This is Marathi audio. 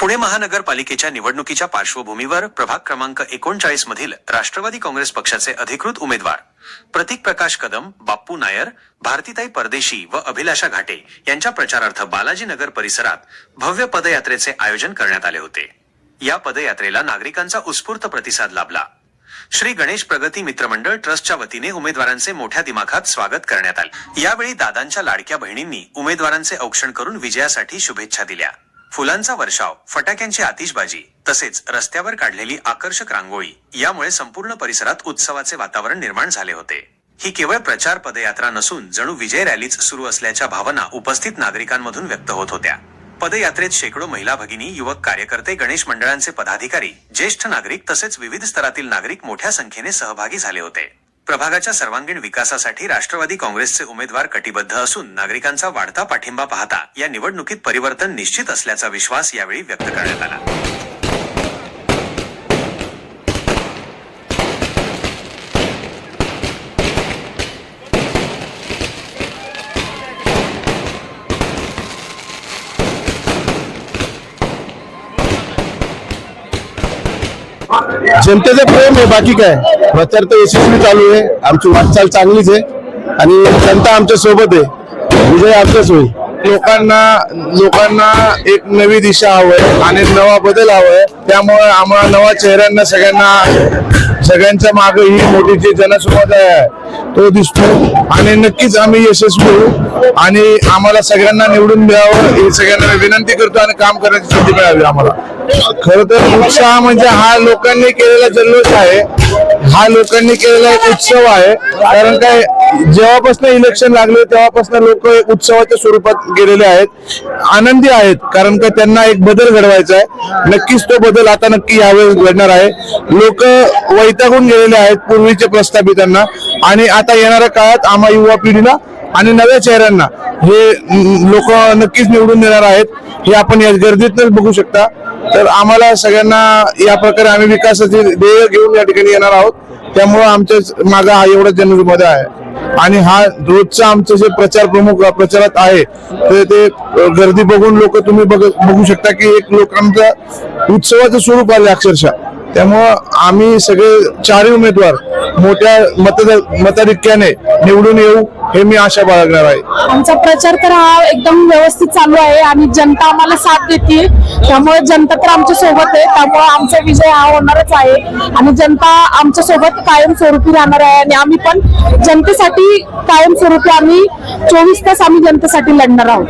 पुणे महानगरपालिकेच्या निवडणुकीच्या पार्श्वभूमीवर प्रभाग क्रमांक एकोणचाळीस मधील राष्ट्रवादी काँग्रेस पक्षाचे अधिकृत उमेदवार प्रतीक प्रकाश कदम बाप्पू नायर भारतीताई परदेशी व अभिलाषा घाटे यांच्या प्रचारार्थ बालाजीनगर परिसरात भव्य पदयात्रेचे आयोजन करण्यात आले होते. या पदयात्रेला नागरिकांचा उत्स्फूर्त प्रतिसाद लाभला. श्री गणेश प्रगती मित्रमंडळ ट्रस्टच्या वतीने उमेदवारांचे मोठ्या दिमाखात स्वागत करण्यात आले. यावेळी दादांच्या लाडक्या बहिणींनी उमेदवारांचे औक्षण करून विजयासाठी शुभेच्छा दिल्या. फुलांचा वर्षाव फटाक्यांची आतिषबाजी तसेच रस्त्यावर काढलेली आकर्षक रांगोळी यामुळे संपूर्ण परिसरात उत्सवाचे वातावरण निर्माण झाले होते. ही केवळ प्रचार पदयात्रा नसून जणू विजय रॅलीच सुरू असल्याच्या भावना उपस्थित नागरिकांमधून व्यक्त होत होत्या. पदयात्रेत शेकडो महिला भगिनी युवक कार्यकर्ते गणेश मंडळांचे पदाधिकारी ज्येष्ठ नागरिक तसेच विविध स्तरातील नागरिक मोठ्या संख्येने सहभागी झाले होते. प्रभागाच्या सर्वांगीण विकासासाठी राष्ट्रवादी काँग्रेसचे उमेदवार कटिबद्ध असून नागरिकांचा वाढता पाठिंबा पाहता या निवडणुकीत परिवर्तन निश्चित असल्याचा विश्वास यावेळी व्यक्त करण्यात आला. जनतेचं प्रेम आहे बाकी काय? प्रचार तर यशस्वी चालू आहे. आमची वाटचाल चांगलीच आहे. आणि जनता आमच्यासोबत आहे. विजय आमच्याच होईल. लोकांना लोकांना एक नवी दिशा हवंय आणि नवा बदल हवाय त्यामुळे आम्हाला नवा चेहऱ्यांना सगळ्यांना सगळ्यांच्या मागे ही मोठी जी जनसमुदाय आहे तो दिसतो. आणि नक्कीच आम्ही यशस्वी होऊ. आणि आम्हाला सगळ्यांना निवडून द्यावं हे सगळ्यांना विनंती करतो आणि काम करण्याची संधी मिळावी आम्हाला. खर तर उत्साह म्हणजे हा लोकांनी केलेला जल्लोष आहे. हा लोकांनी केलेला एक उत्सव आहे. कारण काय जेव्हापासून इलेक्शन लागले तेव्हापासून लोक उत्सवाच्या स्वरूपात गेलेले आहेत. आनंदी आहेत कारण का त्यांना एक बदल घडवायचा आहे. नक्कीच तो बदल आता नक्की यावेळेस घडणार आहे. लोक वैतागून गेलेले आहेत पूर्वीचे प्रस्थापितांना. आणि आता येणाऱ्या काळात आम्हा युवा पिढीला आणि नव्या चेहऱ्यांना हे लोक नक्कीच निवडून देणार आहेत. हे आपण या गर्दीतूनच बघू शकता. तर आम्हाला सगळ्यांना या प्रकारे आम्ही विकासाचे ध्येय घेऊन या ठिकाणी येणार आहोत. त्यामुळं आमच्या माझा हा एवढा जनसमुदाय आहे. आणि हा रोजचा आमचं जे प्रचार प्रमुख प्रचारात आहे तर ते गर्दी बघून लोक तुम्ही बघू शकता की एक लोकांचा उत्सवाचं स्वरूप आले अक्षरशः. त्यामुळं आम्ही सगळे चारही उमेदवार मोठ्या मतदार मताधिक्याने निवडून येऊ. हे मी आशा बाळगणार आहे. आमचा प्रचार तर हा एकदम व्यवस्थित चालू आहे आणि जनता आम्हाला साथ देते. त्यामुळे जनता तर आमच्यासोबत आहे. त्यामुळे आमचा विजय हा होणारच आहे. आणि जनता आमच्यासोबत कायमस्वरूपी राहणार आहे. आणि आम्ही पण जनतेसाठी कायमस्वरूपी आम्ही चोवीस तास आम्ही जनतेसाठी लढणार आहोत.